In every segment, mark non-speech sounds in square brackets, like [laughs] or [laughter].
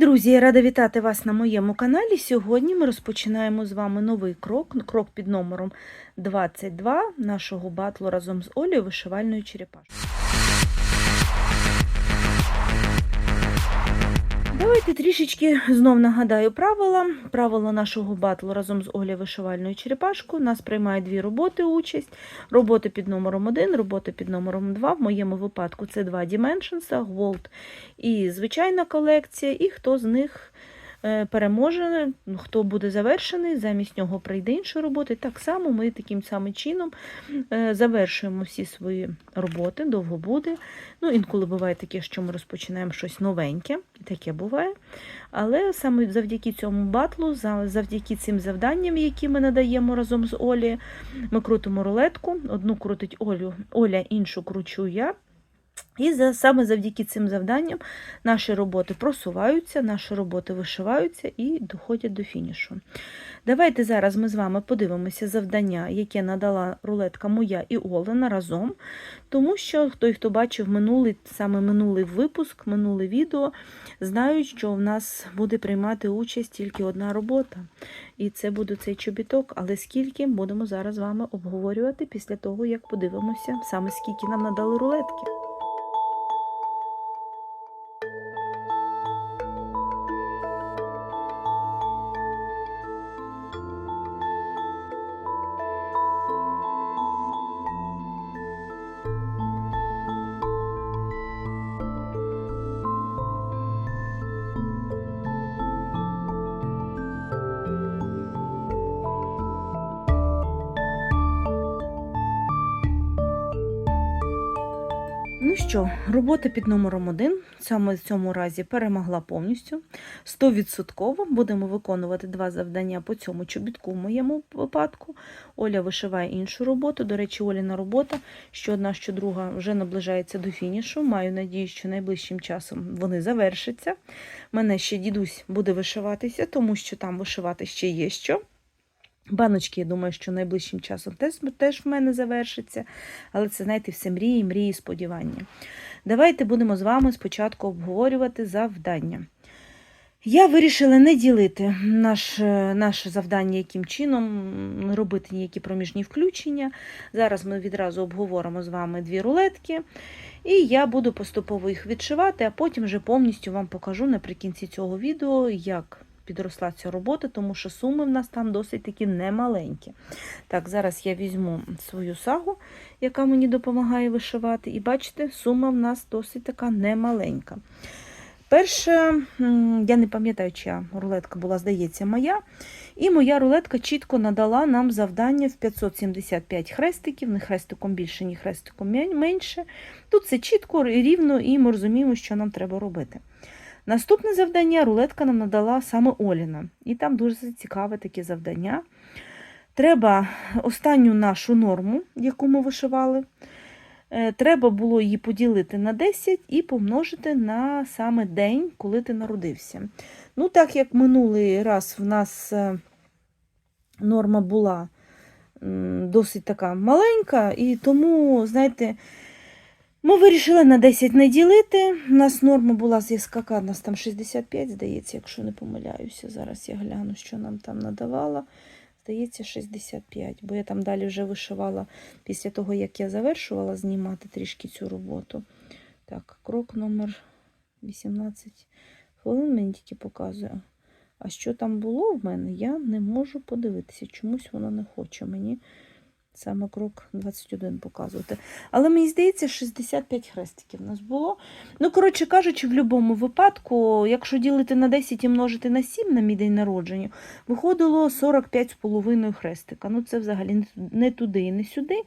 друзі! Я рада вітати вас на моєму каналі. Сьогодні ми розпочинаємо з вами новий крок, крок під номером 22 нашого батлу разом з Олею вишивальною черепашкою. Давайте трішечки знов нагадаю правила. Правила нашого батлу разом з Олею вишивальною черепашкою. Нас приймає дві роботи участь. Роботи під номером 1, роботи під номером 2. В моєму випадку це два Dimensions, Gold і звичайна колекція, і хто з них переможе, ну, хто буде завершений, замість нього прийде інші роботи. Так само ми таким самим чином е, завершуємо всі свої роботи, довго буде. Ну, інколи буває таке, що ми розпочинаємо щось новеньке, і таке буває. Але саме завдяки цьому батлу, завдяки цим завданням, які ми надаємо разом з Олі, ми крутимо рулетку. Одну крутить Олю, Оля, іншу кручу я. І за, саме завдяки цим завданням наші роботи просуваються, наші роботи вишиваються і доходять до фінішу. Давайте зараз ми з вами подивимося завдання, яке надала рулетка моя і Олена разом, тому що той, хто бачив минулий, саме минулий випуск, минуле відео, знають, що в нас буде приймати участь тільки одна робота. І це буде цей чобіток, але скільки будемо зараз з вами обговорювати після того, як подивимося, саме скільки нам надали рулетки. Що, робота під номером 1 саме в цьому разі перемогла повністю. 100% будемо виконувати два завдання по цьому чобітку в моєму випадку. Оля вишиває іншу роботу. До речі, Оліна робота, що одна, що друга, вже наближається до фінішу. Маю надію, що найближчим часом вони завершаться. Мене ще дідусь буде вишиватися, тому що там вишивати ще є що. Баночки, я думаю, що найближчим часом теж, теж в мене завершиться. Але це, знаєте, все мрії, мрії, сподівання. Давайте будемо з вами спочатку обговорювати завдання. Я вирішила не ділити наш, е, наше завдання, яким чином не робити ніякі проміжні включення. Зараз ми відразу обговоримо з вами дві рулетки, і я буду поступово їх відшивати, а потім вже повністю вам покажу наприкінці цього відео, як підросла ця робота, тому що суми в нас там досить таки немаленькі. Так, зараз я візьму свою сагу, яка мені допомагає вишивати, і бачите, сума в нас досить така немаленька. Перше, я не пам'ятаю, чия рулетка була, здається, моя. І моя рулетка чітко надала нам завдання в 575 хрестиків, не хрестиком більше, ні хрестиком менше. Тут все чітко рівно, і ми розуміємо, що нам треба робити. Наступне завдання рулетка нам надала саме Оліна. І там дуже цікаве таке завдання. Треба останню нашу норму, яку ми вишивали, е, треба було її поділити на 10 і помножити на саме день, коли ти народився. Ну, так як минулий раз в нас е, норма була досить така маленька, і тому, знаєте, ми вирішили на 10 не ділити. У нас норма була з СКК, у нас там 65, здається, якщо не помиляюся. Зараз я гляну, що нам там надавала. Здається, 65, бо я там далі вже вишивала після того, як я завершувала знімати трішки цю роботу. Так, крок номер 18 хвилин мені тільки показує. А що там було в мене, я не можу подивитися. Чомусь воно не хоче мені саме крок 21 показувати. Але мені здається, 65 хрестиків у нас було. Ну, коротше кажучи, в будь-якому випадку, якщо ділити на 10 і множити на 7 на мій день народження, виходило 45,5 хрестика. Ну, це взагалі не туди і не сюди.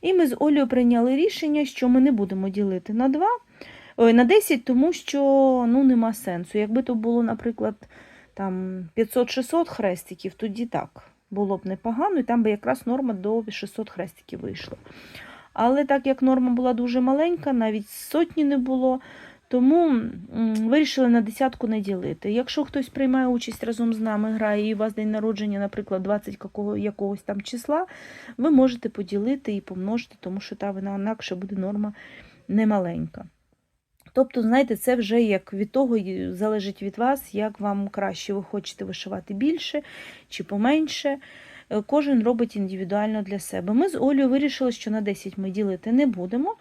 І ми з Олею прийняли рішення, що ми не будемо ділити на 2, ой, на 10, тому що ну, нема сенсу. Якби то було, наприклад, там 500-600 хрестиків, тоді так було б непогано, і там би якраз норма до 600 хрестиків вийшла. Але так як норма була дуже маленька, навіть сотні не було, тому вирішили на десятку не ділити. Якщо хтось приймає участь разом з нами, грає, і у вас день народження, наприклад, 20 какого- якогось там числа, ви можете поділити і помножити, тому що та вона інакше буде норма немаленька. Тобто, знаєте, це вже як від того залежить від вас, як вам краще. Ви хочете вишивати більше чи поменше. Е, Кожен робить індивідуально для себе. Ми з Олею вирішили, що на 10 ми ділити не будемо.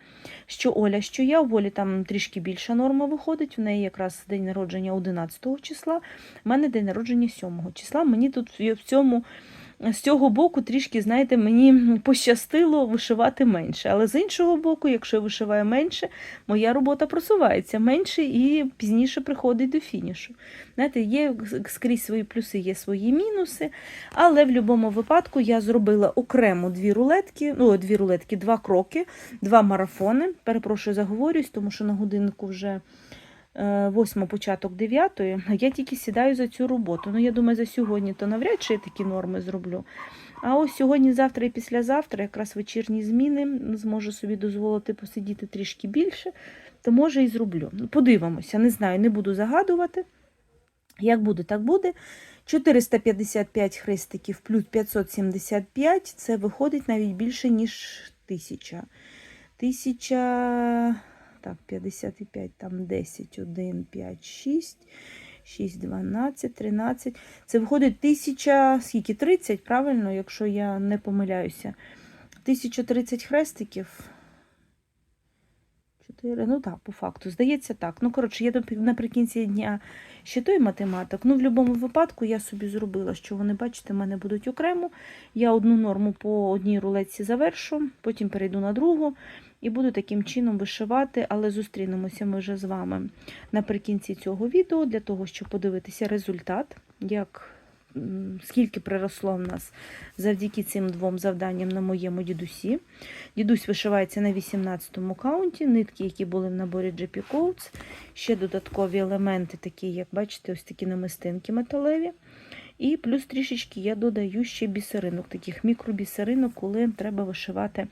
Що Оля, що я, у Олі там трішки більша норма виходить. В неї якраз день народження 11 числа, в мене день народження 7 числа. Мені тут в цьому з цього боку трішки, знаєте, мені пощастило вишивати менше. Але з іншого боку, якщо я вишиваю менше, моя робота просувається менше і пізніше приходить до фінішу. Знаєте, є скрізь свої плюси, є свої мінуси. Але в будь-якому випадку я зробила окремо дві рулетки, ну, дві рулетки, два кроки, два марафони. Перепрошую, заговорюсь, тому що на годиннику вже. Е, Восьма початок дев'ятої, а я тільки сідаю за цю роботу. Ну, я думаю, за сьогодні то навряд чи я такі норми зроблю. А ось сьогодні, завтра і післязавтра, якраз вечірні зміни, зможу собі дозволити посидіти трішки більше, то може і зроблю. Подивимося, не знаю, не буду загадувати. Як буде, так буде. 455 хрестиків плюс 575 це виходить навіть більше, ніж 1000. 1000, так, 55, там 10, 1, 5, 6, 6, 12, 13. Це виходить 1000, скільки? 30, правильно, якщо я не помиляюся. 1030 хрестиків. 4, ну так, по факту, здається так. Ну, коротше, я наприкінці дня ще той математик. Ну, в будь-якому випадку я собі зробила, що вони, бачите, в мене будуть окремо. Я одну норму по одній рулетці завершу, потім перейду на другу і буду таким чином вишивати, але зустрінемося ми вже з вами наприкінці цього відео для того, щоб подивитися результат, як. Скільки приросло в нас завдяки цим двом завданням на моєму дідусі. Дідусь вишивається на 18-му каунті, нитки, які були в наборі GP Coats, ще додаткові елементи, такі, як бачите, ось такі намистинки металеві. І плюс трішечки я додаю ще бісеринок, таких мікробісеринок, коли треба вишивати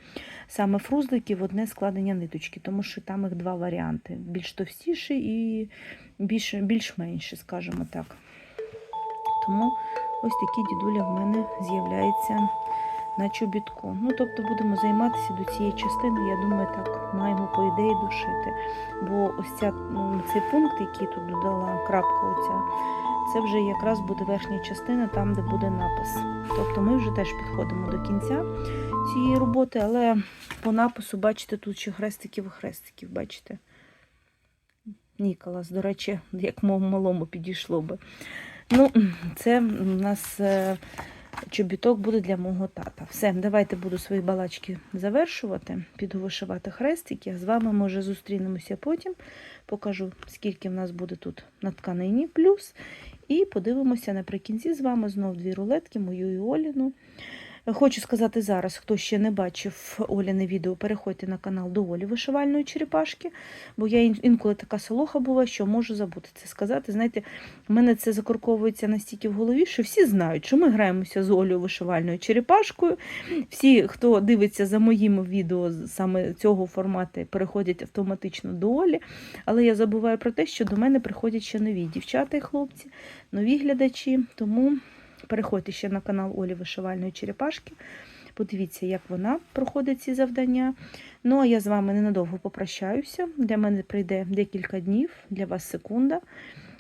саме фрузлики в одне складення ниточки, тому що там їх два варіанти: більш товстіші і більш, більш-менші, скажімо так. Тому ось такий дідуля в мене з'являється на чобітку. Ну, тобто будемо займатися до цієї частини, я думаю, так маємо по ідеї дошити. Бо ось ця, ну, цей пункт, який тут додала крапка, оця, це вже якраз буде верхня частина, там, де буде напис. Тобто ми вже теж підходимо до кінця цієї роботи, але по напису, бачите, тут ще хрестиків і хрестиків, бачите. Ніколас, до речі, як мов малому підійшло би. Ну, це у нас е, чобіток буде для мого тата. Все, давайте буду свої балачки завершувати, піду хрестики. З вами ми вже зустрінемося потім. Покажу, скільки в нас буде тут на тканині плюс. І подивимося наприкінці з вами знов дві рулетки, мою і Оліну. Хочу сказати зараз, хто ще не бачив Оляне відео, переходьте на канал до Олі вишивальної черепашки, бо я інколи така солоха була, що можу забути це сказати. Знаєте, в мене це закорковується настільки в голові, що всі знають, що ми граємося з Олею вишивальною черепашкою. Всі, хто дивиться за моїми відео саме цього формату, переходять автоматично до Олі. Але я забуваю про те, що до мене приходять ще нові дівчата і хлопці, нові глядачі. Тому переходьте ще на канал Олі Вишивальної черепашки. Подивіться, як вона проходить ці завдання. Ну, а я з вами ненадовго попрощаюся. Для мене прийде декілька днів, для вас секунда.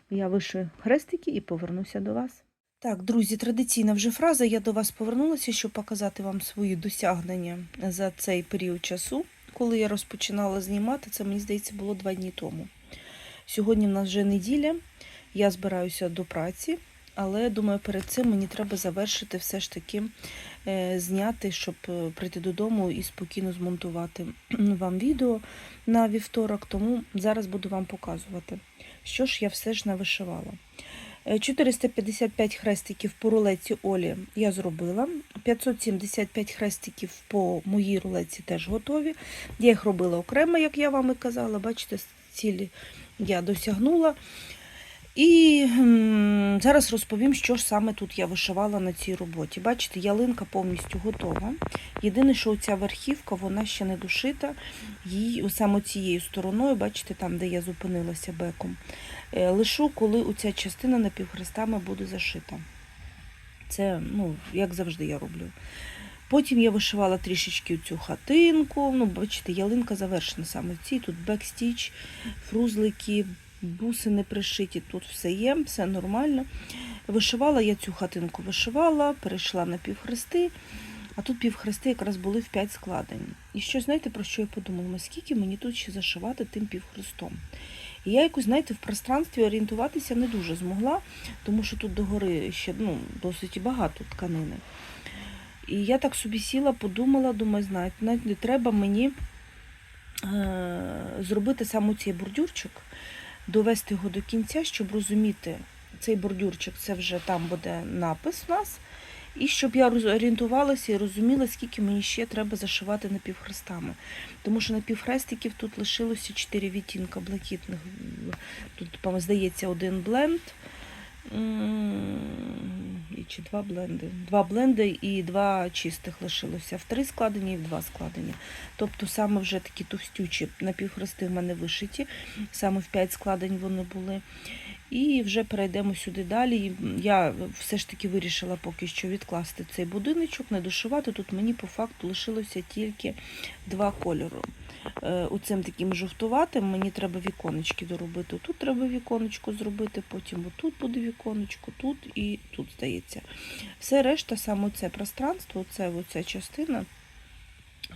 Я вишию хрестики і повернуся до вас. Так, друзі, традиційна вже фраза. Я до вас повернулася, щоб показати вам свої досягнення за цей період часу. Коли я розпочинала знімати, це мені здається було два дні тому. Сьогодні в нас вже неділя, я збираюся до праці, але думаю, перед цим мені треба завершити все ж таки е, зняти, щоб е, прийти додому і спокійно змонтувати вам відео на вівторок. Тому зараз буду вам показувати, що ж я все ж навишивала. Е, 455 хрестиків по рулеці Олі я зробила. 575 хрестиків по моїй рулеці теж готові. Я їх робила окремо, як я вам і казала. Бачите, цілі я досягнула. І зараз розповім, що ж саме тут я вишивала на цій роботі. Бачите, ялинка повністю готова. Єдине, що ця верхівка, вона ще не дошита. Її саме цією стороною, бачите, там, де я зупинилася беком. Е, Лишу, коли оця частина напівхрестами буде зашита. Це, ну, як завжди я роблю. Потім я вишивала трішечки цю хатинку. Ну, бачите, ялинка завершена саме в цій. Тут бекстіч, фрузлики, бусини пришиті, тут все є, все нормально. Вишивала я цю хатинку, вишивала, перейшла на півхрести, а тут півхрести якраз були в 5 складень. І що, знаєте, про що я подумала? Скільки мені тут ще зашивати тим півхрестом? І я якось, знаєте, в пространстві орієнтуватися не дуже змогла, тому що тут догори ще ну, досить багато тканини. І я так собі сіла, подумала, думаю, знаєте, навіть не треба мені е- зробити саме цей бордюрчик, довести його до кінця, щоб розуміти, цей бордюрчик це вже там буде напис у нас. І щоб я орієнтувалася і розуміла, скільки мені ще треба зашивати напівхрестами. Тому що напівхрестиків тут лишилося 4 відтінка блакитних. Тут, здається, один бленд. І Чи два бленди? Два бленди і два чистих лишилося. В три складені і в два складені. Тобто саме вже такі товстючі напівхрести в мене вишиті, саме в п'ять складень вони були. І вже перейдемо сюди далі. Я все ж таки вирішила поки що відкласти цей будиночок, не дошивати. Тут мені по факту лишилося тільки два кольори. Е, Оцим таким жовтуватим мені треба віконечки доробити. Тут треба віконечко зробити, потім отут буде віконечко, тут і тут здається. Все решта, саме це пространство, це оця частина.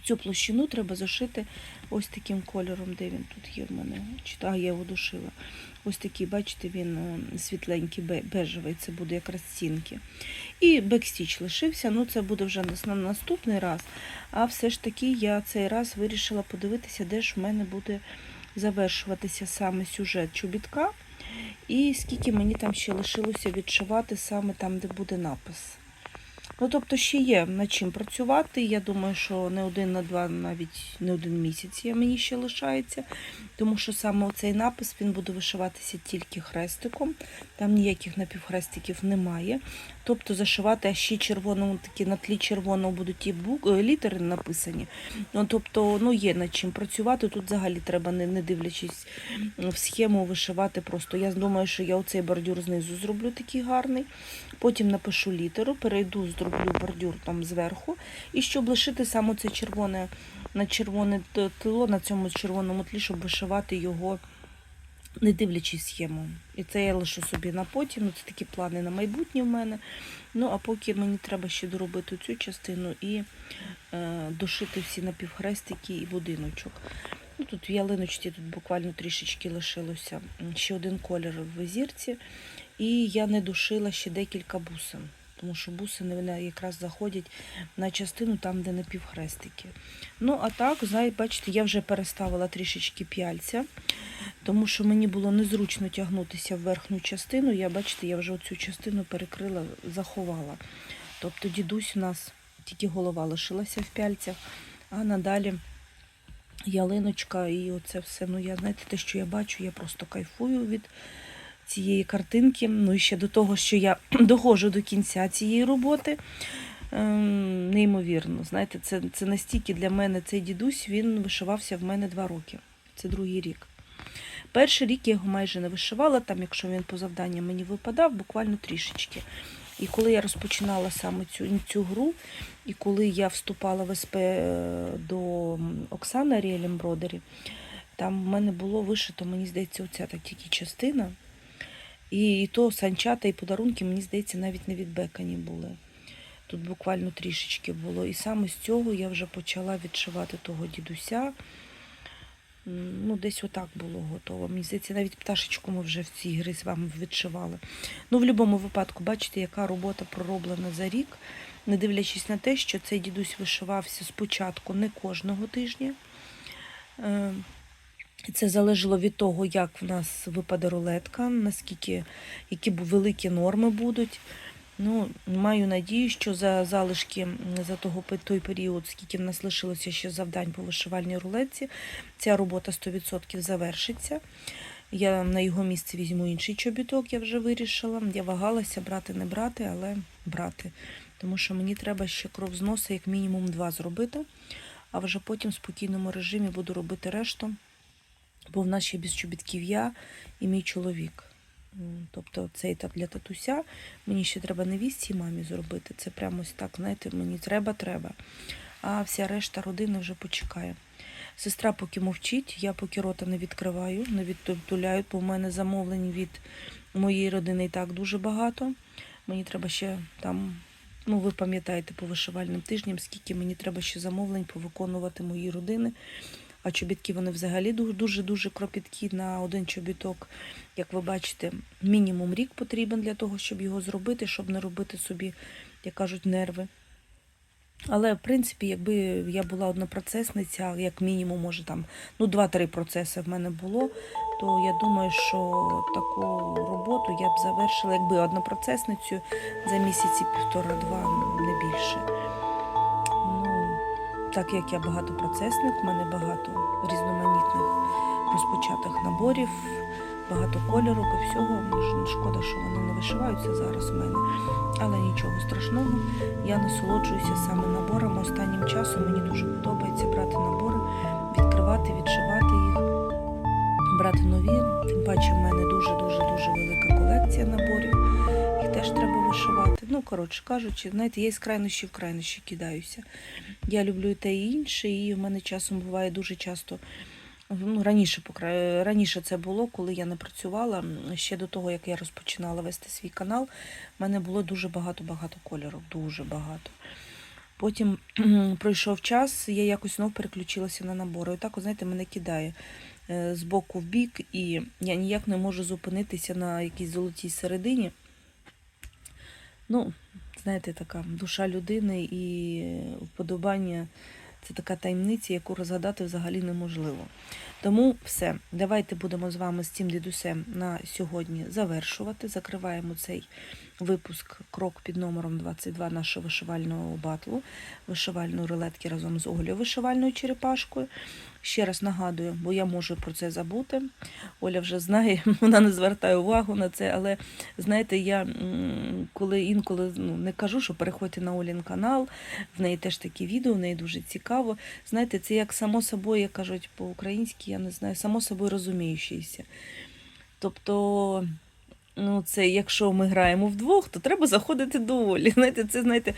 Цю площину треба зашити ось таким кольором, де він тут є в мене. Чи- А, я його дошила. Ось такий, бачите, він е, світленький, бе- бежевий, це буде якраз стінки. І бекстіч лишився, ну це буде вже на наступний раз. А все ж таки я цей раз вирішила подивитися, де ж в мене буде завершуватися саме сюжет чобітка. І скільки мені там ще лишилося відшивати саме там, де буде напис. Ну, тобто ще є над чим працювати. Я думаю, що не один на два, навіть не один місяць я мені ще лишається, тому що саме цей напис він буде вишиватися тільки хрестиком, там ніяких напівхрестиків немає. Тобто зашивати ще червоному, такі на тлі червоного будуть ті бук... е, літери написані. Ну, тобто, ну, є над чим працювати. Тут взагалі треба, не, не дивлячись в схему, вишивати просто. Я думаю, що я оцей бордюр знизу зроблю такий гарний. Потім напишу літеру, перейду, зроблю бордюр там зверху. І щоб лишити саме це червоне на червоне т- тло, на цьому червоному тлі, щоб вишивати його, не дивлячись схему. І це я лишу собі на потім. Ну, це такі плани на майбутнє в мене. Ну, а поки мені треба ще доробити цю частину і е, дошити всі напівхрестики і будиночок. Ну, тут в ялиночці тут буквально трішечки лишилося ще один колір в зірці. І я не душила ще декілька бусин, тому що бусини вони якраз заходять на частину там, де напівхрестики. Ну, а так, знаєте, бачите, я вже переставила трішечки п'яльця, тому що мені було незручно тягнутися в верхню частину. Я, бачите, я вже оцю частину перекрила, заховала. Тобто дідусь у нас тільки голова лишилася в п'яльцях, а надалі ялиночка і оце все. Ну, я знаєте, те, що я бачу, я просто кайфую від цієї картинки. Ну і ще до того, що я [clears throat] доходжу до кінця цієї роботи. Ем, Неймовірно, знаєте, це, це настільки для мене цей дідусь, він вишивався в мене два роки. Це другий рік. Перший рік я його майже не вишивала, там, якщо він по завданням мені випадав, буквально трішечки. І коли я розпочинала саме цю, цю гру, і коли я вступала в СП е, до Оксани Embroidery, там в мене було вишито, мені здається, оця так тільки частина. І, і то санчата, і подарунки, мені здається, навіть не відбекані були. Тут буквально трішечки було. І саме з цього я вже почала відшивати того дідуся. Ну, десь отак було готово. Мені здається, навіть пташечку ми вже в цій грі з вами відшивали. Ну, в будь-якому випадку, бачите, яка робота пророблена за рік, не дивлячись на те, що цей дідусь вишивався спочатку не кожного тижня. Це залежало від того, як в нас випаде рулетка, наскільки які великі норми будуть. Ну, маю надію, що за залишки за того той період, скільки в нас лишилося ще завдань по вишивальній рулетці, ця робота 100% завершиться. Я на його місце візьму інший чобіток, я вже вирішила. Я вагалася брати, не брати, але брати. Тому що мені треба ще кров з носа, як мінімум два зробити, а вже потім в спокійному режимі буду робити решту, бо в нас ще без чобітків я і мій чоловік. Тобто цей так для татуся. Мені ще треба невістці і мамі зробити. Це прямо ось так, знаєте, мені треба, треба. А вся решта родини вже почекає. Сестра поки мовчить, я поки рота не відкриваю, не відтуляю, бо в мене замовлень від моєї родини і так дуже багато. Мені треба ще там, ну ви пам'ятаєте по вишивальним тижням, скільки мені треба ще замовлень повиконувати мої родини. А чобітки вони взагалі дуже-дуже кропіткі на один чобіток. Як ви бачите, мінімум рік потрібен для того, щоб його зробити, щоб не робити собі, як кажуть, нерви. Але, в принципі, якби я була однопроцесниця, як мінімум, може там ну, 2-3 процеси в мене було, то я думаю, що таку роботу я б завершила, якби однопроцесницю за місяці півтора-два, не більше. Ну, так як я багатопроцесник, в мене багато різноманітних розпочатих наборів, багато кольорок і всього. Шкода, що вони не вишиваються зараз у мене. Але нічого страшного. Я насолоджуюся саме наборами. Останнім часом мені дуже подобається брати набори, відкривати, відшивати їх, брати нові. Тим паче в мене дуже-дуже дуже велика колекція наборів. Теж треба вишивати. Ну, коротше кажучи, знаєте, я із крайнощі в крайнощі кидаюся. Я люблю те і інше, і в мене часом буває дуже часто. Ну, раніше, раніше це було, коли я не працювала. Ще до того, як я розпочинала вести свій канал, в мене було дуже багато-багато кольорів, дуже багато. Потім [clears throat] пройшов час, я якось знов переключилася на набори. Так, знаєте, мене кидає е, з боку в бік, і я ніяк не можу зупинитися на якійсь золотій середині. Ну, знаєте, така душа людини і вподобання це така таємниця, яку розгадати взагалі неможливо. Тому все, давайте будемо з вами з цим дідусем на сьогодні завершувати. Закриваємо цей випуск крок під номером 22 нашого вишивального батлу, вишивальної рулетки разом з Олею вишивальною черепашкою. Ще раз нагадую, бо я можу про це забути. Оля вже знає, [laughs] вона не звертає увагу на це, але знаєте, я коли інколи ну, не кажу, що переходьте на Олін канал, в неї теж такі відео, в неї дуже цікаво. Знаєте, це як само собою, як кажуть по-українськи, я не знаю, само собою розуміючийся. Тобто, ну, це якщо ми граємо вдвох, то треба заходити до Олі. [laughs] Знаєте, це знаєте,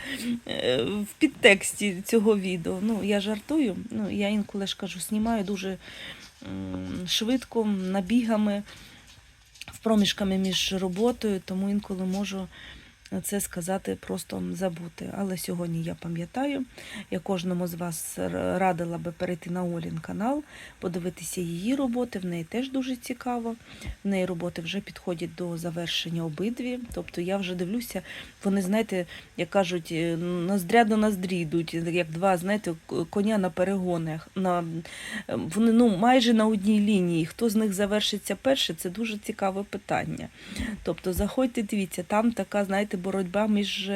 е, в підтексті цього відео. Ну, я жартую. Ну, я інколи ж кажу, знімаю дуже швидко, набігами, в проміжками між роботою, тому інколи можу це сказати просто забути. Але сьогодні я пам'ятаю, я кожному з вас радила би перейти на Олін канал, подивитися її роботи. В неї теж дуже цікаво. В неї роботи вже підходять до завершення обидві. Тобто я вже дивлюся, вони, знаєте, як кажуть, е, ноздря до ноздрі йдуть, як два, знаєте, коня на перегонах. На, е, вони ну, майже на одній лінії. Хто з них завершиться перше, це дуже цікаве питання. Тобто заходьте, дивіться, там така, знаєте, боротьба між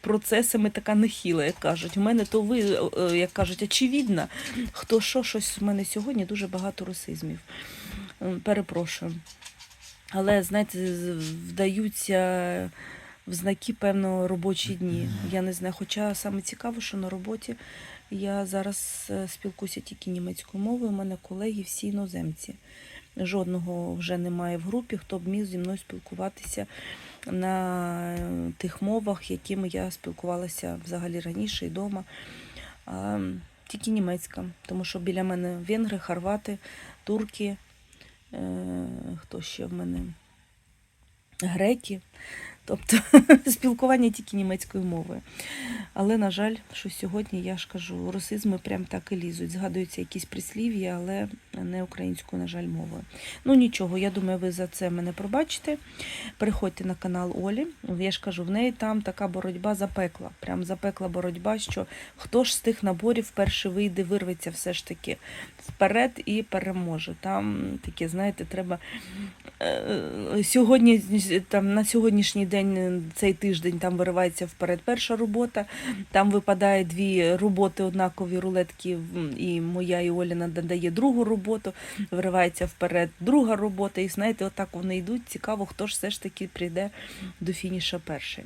процесами така нехіла, як кажуть. У мене то ви, е, як кажуть, очевидно, хто що, щось в мене сьогодні дуже багато русизмів. Перепрошую. Але, знаєте, вдаються в знаки, певно, робочі дні. Я не знаю. Хоча саме цікаво, що на роботі я зараз е, спілкуюся тільки німецькою мовою. У мене колеги всі іноземці. Жодного вже немає в групі, хто б міг зі мною спілкуватися на е, тих мовах, якими я спілкувалася взагалі раніше і вдома. Тільки німецька, тому що біля мене венгри, хорвати, турки, е, хто ще в мене? Греки. Тобто [laughs] спілкування тільки німецькою мовою. Але, на жаль, що сьогодні я ж кажу, русизми прям так і лізуть. Згадуються якісь прислів'я, але не українською, на жаль, мовою. Ну нічого, я думаю, ви за це мене пробачите. Переходьте на канал Олі. Я ж кажу, в неї там така боротьба запекла. Прям запекла боротьба, що хто ж з тих наборів перший вийде, вирветься все ж таки вперед і переможе. Там таке, знаєте, треба сьогодні, там, на сьогоднішній день, е, цей тиждень там виривається вперед перша робота, там випадає дві роботи однакові рулетки, і моя і Оліна додає другу роботу, виривається вперед друга робота, і знаєте, отак вони йдуть. Цікаво, хто ж все ж таки прийде до фініша перший.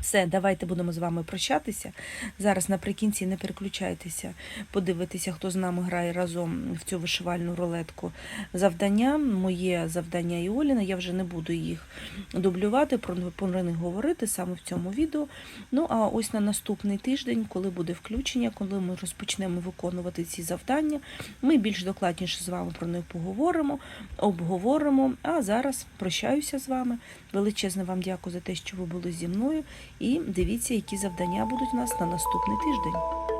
Все, давайте будемо з вами прощатися. Зараз наприкінці не переключайтеся, подивитися, хто з нами грає разом в цю вишивальну рулетку. Завдання, моє завдання і Оліна, я вже не буду їх дублювати, про, них говорити саме в цьому відео. Ну а ось на наступний тиждень, коли буде включення, коли ми розпочнемо виконувати ці завдання, ми більш докладніше з вами про них поговоримо, обговоримо. А зараз прощаюся з вами. Величезне вам дякую за те, що ви були зі мною. І дивіться, які завдання будуть у нас на наступний тиждень.